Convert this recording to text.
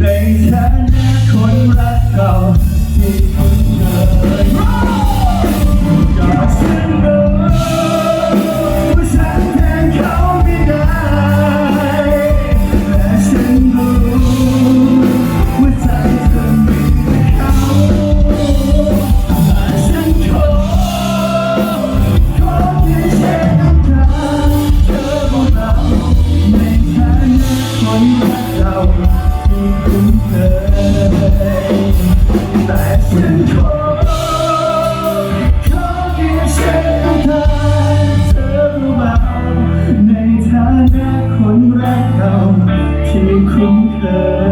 ในฐานะคนรักเก่าที่ 到天空的